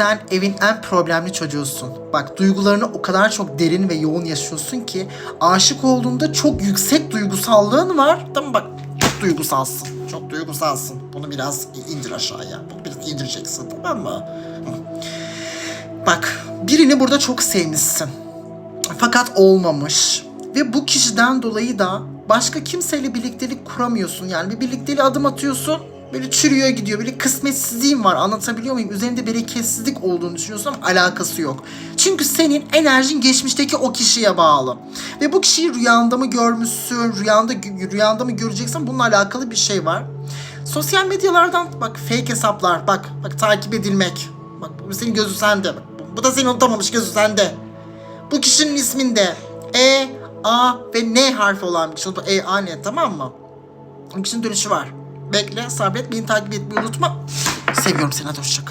Sen evin en problemli çocuğusun. Bak duygularını o kadar çok derin ve yoğun yaşıyorsun ki aşık olduğunda çok yüksek duygusallığın var. Tamam bak çok duygusalsın. Çok duygusalsın. Bunu biraz indir aşağıya. Bunu biraz indireceksin tamam mı? Bak birini burada çok sevmişsin. Fakat olmamış. Ve bu kişiden dolayı da başka kimseyle birliktelik kuramıyorsun. Yani bir birlikteliğe adım atıyorsun. Böyle çürüyor gidiyor. Böyle kısmetsizliğin var. Anlatabiliyor muyum? Üzerinde bereketsizlik olduğunu düşünüyorsun ama alakası yok. Çünkü senin enerjin geçmişteki o kişiye bağlı. Ve bu kişiyi rüyanda mı görmüşsün? Rüyanda, rüyanda mı göreceksin? Bununla alakalı bir şey var. Sosyal medyalardan bak fake hesaplar. Bak bak takip edilmek. Bak bu senin gözü sende. Bu- da seni unutamamış gözü sende. Bu kişinin isminde E, A ve N harfi olan bir kişi. E, A, N tamam mı? Bu kişinin dönüşü var. Bekle, sabret, beni takip etmeyi unutma. Seviyorum seni, hadi hoşça.